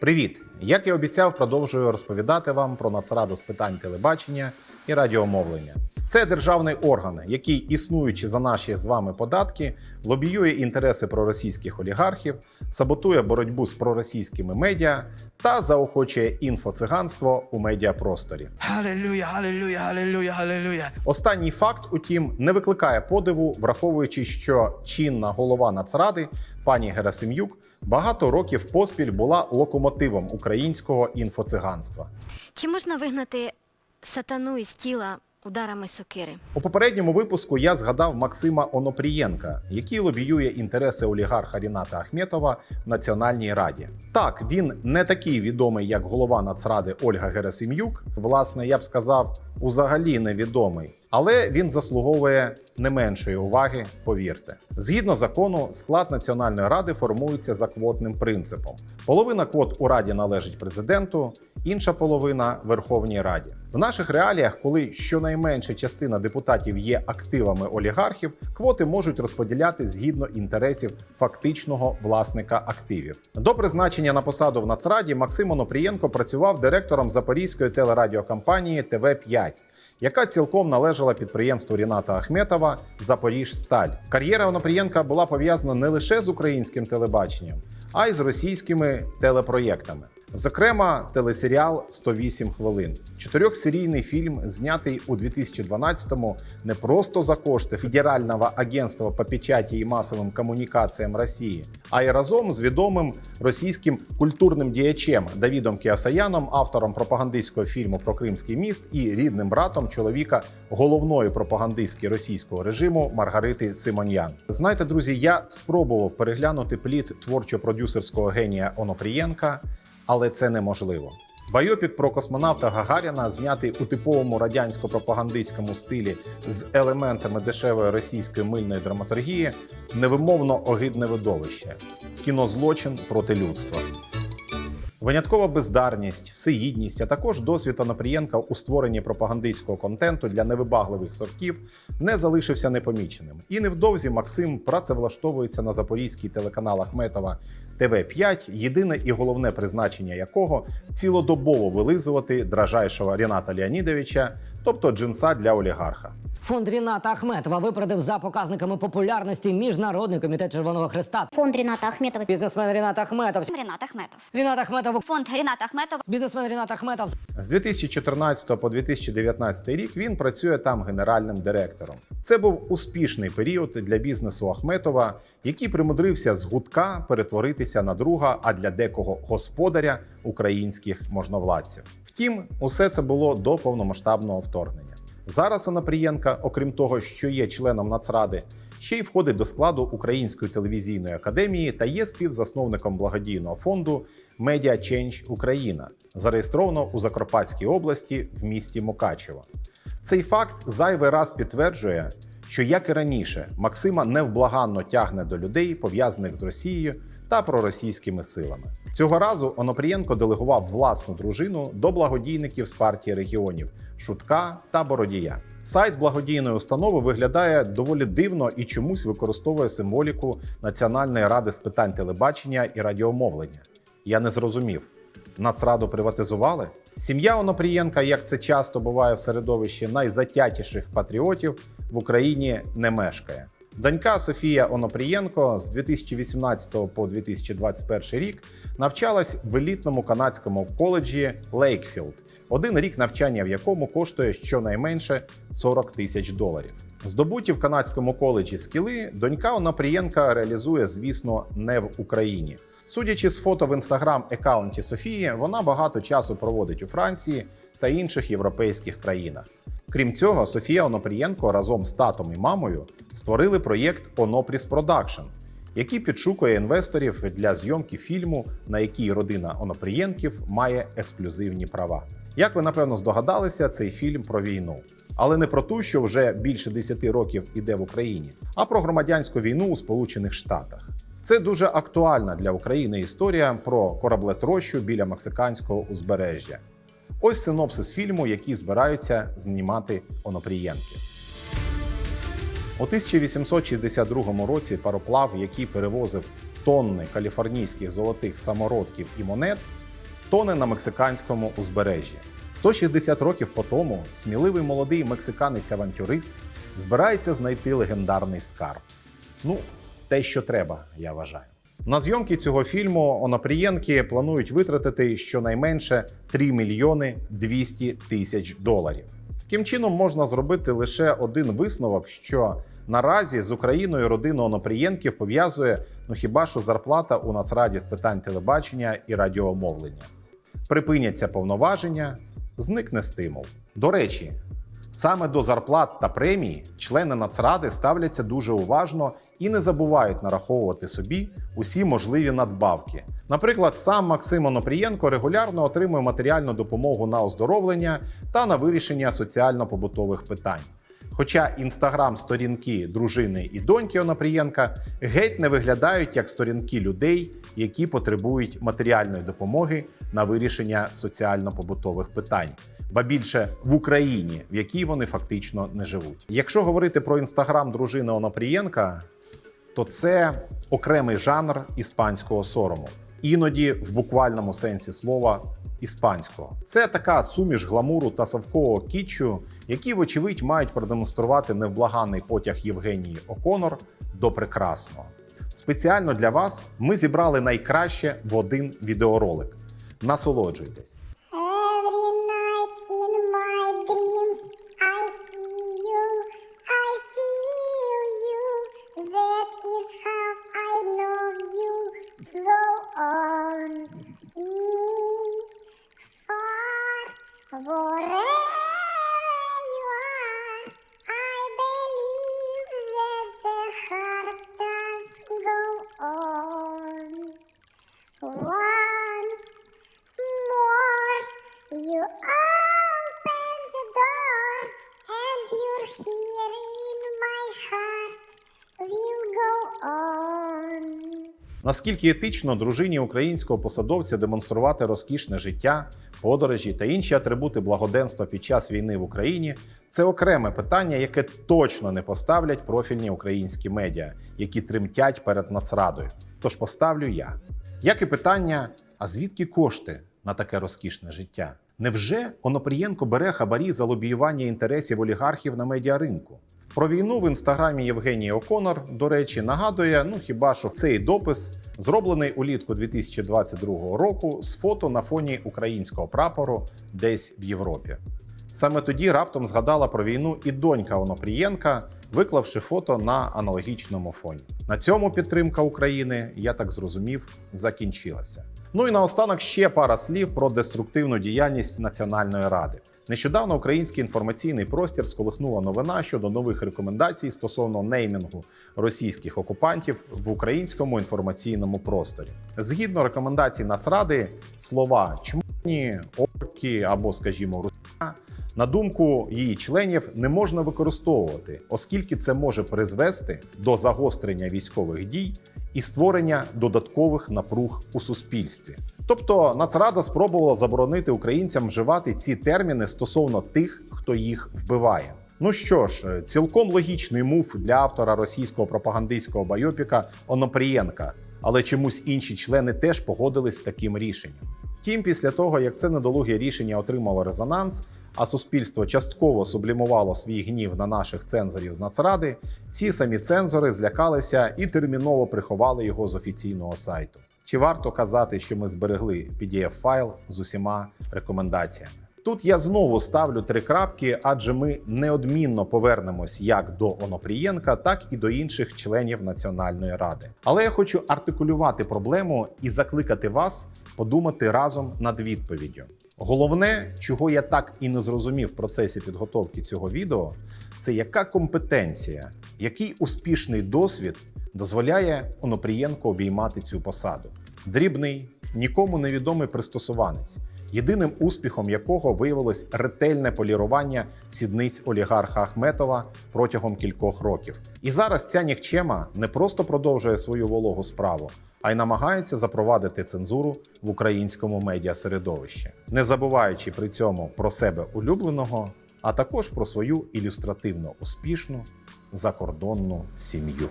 Привіт! Як і обіцяв, продовжую розповідати вам про Нацраду з питань телебачення і радіомовлення. Це державний орган, який, існуючи за наші з вами податки, лобіює інтереси проросійських олігархів, саботує боротьбу з проросійськими медіа та заохочує інфоциганство у медіапросторі. Халилюя, халилюя, халилюя, халилюя. Останній факт, утім, не викликає подиву, враховуючи, що чинна голова Нацради, пані Герасим'юк, багато років поспіль була локомотивом українського інфоциганства. Чи можна вигнати сатану із тіла ударами сокири? У попередньому випуску я згадав Максима Онопрієнка, який лобіює інтереси олігарха Ріната Ахметова в Національній раді. Так, він не такий відомий, як голова Нацради Ольга Герасим'юк. Власне, я б сказав, узагалі невідомий. Але він заслуговує не меншої уваги, повірте. Згідно закону, склад Національної ради формується за квотним принципом. Половина квот у раді належить президенту, інша половина Верховній Раді. В наших реаліях, коли щонайменша частина депутатів є активами олігархів, квоти можуть розподіляти згідно інтересів фактичного власника активів. До призначення на посаду в Нацраді Максим Онопрієнко працював директором Запорізької телерадіокомпанії ТВ 5 яка цілком належала підприємству Ріната Ахметова Запоріжсталь. Кар'єра Онопрієнка була пов'язана не лише з українським телебаченням, а й з російськими телепроєктами. Зокрема, телесеріал «108 хвилин. Чотирьохсерійний фільм, знятий у 2012-му не просто за кошти Федерального агентства по печаті і масовим комунікаціям Росії, а й разом з відомим російським культурним діячем Давідом Кіасаяном, автором пропагандистського фільму про Кримський міст і рідним братом чоловіка головної пропагандистки російського режиму Маргарити Симоньян. Знаєте, друзі, я спробував переглянути плід творчо-продюсерського генія Онопрієнка, але це неможливо. Байопік про космонавта Гагаріна, знятий у типовому радянсько-пропагандистському стилі з елементами дешевої російської мильної драматургії, невимовно огидне видовище кінозлочин проти людства. Виняткова бездарність, всеїдність, а також досвід Онопрієнка у створенні пропагандистського контенту для невибагливих сорків не залишився непоміченим. І невдовзі Максим працевлаштовується на запорізький телеканал Ахметова ТВ 5 єдине і головне призначення якого цілодобово вилизувати дражайшого Ріната Леонідовича, тобто джинса для олігарха. Фонд Ріната Ахметова випередив за показниками популярності Міжнародний комітет Червоного Хреста. Фонд Ріната Ахметова. Бізнесмен Рінат Ахметов. Рінат Ахметов. Рінат Ахметов. Фонд Ріната Ахметова. Бізнесмен Рінат Ахметов. З 2014 по 2019 рік він працює там генеральним директором. Це був успішний період для бізнесу Ахметова, який примудрився з гудка перетворитися на друга, а для декого господаря українських можновладців. Втім, усе це було до повномасштабного вторгнення. Зараз Онопрієнка, окрім того, що є членом Нацради, ще й входить до складу Української телевізійної академії та є співзасновником благодійного фонду Media Change Україна, зареєстровано у Закарпатській області в місті Мукачево. Цей факт зайвий раз підтверджує, що як і раніше, Максима невблаганно тягне до людей, пов'язаних з Росією та проросійськими силами. Цього разу Онопрієнко делегував власну дружину до благодійників з партії регіонів Шутка та Бородія. Сайт благодійної установи виглядає доволі дивно і чомусь використовує символіку Національної ради з питань телебачення і радіомовлення. Я не зрозумів. Нацраду приватизували? Сім'я Онопрієнка, як це часто буває в середовищі найзатятіших патріотів, в Україні не мешкає. Донька Софія Онопрієнко з 2018 по 2021 рік навчалась в елітному канадському коледжі Лейкфілд, один рік навчання в якому коштує щонайменше 40 тисяч доларів. Здобуті в канадському коледжі скіли донька Онопрієнка реалізує, звісно, не в Україні. Судячи з фото в інстаграм екаунті Софії, вона багато часу проводить у Франції та інших європейських країнах. Крім цього, Софія Онопрієнко разом з татом і мамою створили проєкт Онопріс Продакшн, який підшукує інвесторів для зйомки фільму, на який родина Онопрієнків має ексклюзивні права. Як ви напевно здогадалися, цей фільм про війну. Але не про ту, що вже більше 10 років іде в Україні, а про громадянську війну у Сполучених Штатах. Це дуже актуальна для України історія про кораблетрощу біля мексиканського узбережжя. Ось синопсис фільму, який збираються знімати онопрієнки. У 1862 році пароплав, який перевозив тонни каліфорнійських золотих самородків і монет, тоне на мексиканському узбережжі. 160 років по тому сміливий молодий мексиканець-авантюрист збирається знайти легендарний скарб. Ну, те, що треба, я вважаю. На зйомки цього фільму Онопрієнки планують витратити щонайменше 3 мільйони 200 тисяч доларів. Таким чином можна зробити лише один висновок, що наразі з Україною родину Онопрієнків пов'язує ну хіба що зарплата у Нацраді з питань телебачення і радіомовлення. Припиняться повноваження, зникне стимул. До речі, Саме до зарплат та премій члени Нацради ставляться дуже уважно і не забувають нараховувати собі усі можливі надбавки. Наприклад, сам Максим Онопрієнко регулярно отримує матеріальну допомогу на оздоровлення та на вирішення соціально-побутових питань. Хоча інстаграм-сторінки дружини і доньки Онопрієнка геть не виглядають як сторінки людей, які потребують матеріальної допомоги на вирішення соціально-побутових питань ба більше в Україні, в якій вони фактично не живуть. Якщо говорити про інстаграм дружини Онопрієнка, то це окремий жанр іспанського сорому, іноді в буквальному сенсі слова. Іспанського це така суміш гламуру та совкового кітчу, які, вочевидь, мають продемонструвати невблаганний потяг Євгенії Оконор до прекрасного. Спеціально для вас ми зібрали найкраще в один відеоролик. Насолоджуйтесь! Наскільки етично дружині українського посадовця демонструвати розкішне життя, подорожі та інші атрибути благоденства під час війни в Україні це окреме питання, яке точно не поставлять профільні українські медіа, які тремтять перед нацрадою. Тож поставлю я. Як і питання: а звідки кошти на таке розкішне життя? Невже Онопрієнко бере хабарі за лобіювання інтересів олігархів на медіаринку? Про війну в інстаграмі Євгенії Оконор, до речі, нагадує: ну хіба що цей допис зроблений улітку 2022 року з фото на фоні українського прапору десь в Європі. Саме тоді раптом згадала про війну і донька Онопрієнка, виклавши фото на аналогічному фоні. На цьому підтримка України, я так зрозумів, закінчилася. Ну і наостанок ще пара слів про деструктивну діяльність Національної ради. Нещодавно український інформаційний простір сколихнула новина щодо нових рекомендацій стосовно неймінгу російських окупантів в українському інформаційному просторі. Згідно рекомендацій Нацради, слова чмоні, орки або, скажімо, русня на думку її членів, не можна використовувати, оскільки це може призвести до загострення військових дій і створення додаткових напруг у суспільстві. Тобто Нацрада спробувала заборонити українцям вживати ці терміни стосовно тих, хто їх вбиває. Ну що ж, цілком логічний мув для автора російського пропагандистського байопіка Онопрієнка, але чомусь інші члени теж погодились з таким рішенням. Втім, після того, як це недолуге рішення отримало резонанс, а суспільство частково сублімувало свій гнів на наших цензорів з Нацради, ці самі цензори злякалися і терміново приховали його з офіційного сайту. Чи варто казати, що ми зберегли PDF-файл з усіма рекомендаціями? Тут я знову ставлю три крапки, адже ми неодмінно повернемось як до Онопрієнка, так і до інших членів Національної ради. Але я хочу артикулювати проблему і закликати вас подумати разом над відповіддю. Головне, чого я так і не зрозумів в процесі підготовки цього відео, це яка компетенція, який успішний досвід дозволяє Онопрієнко обіймати цю посаду. Дрібний, нікому невідомий пристосуванець, єдиним успіхом якого виявилось ретельне полірування сідниць олігарха Ахметова протягом кількох років. І зараз ця нікчема не просто продовжує свою вологу справу, а й намагається запровадити цензуру в українському медіасередовищі, не забуваючи при цьому про себе улюбленого, а також про свою ілюстративно успішну закордонну сім'ю.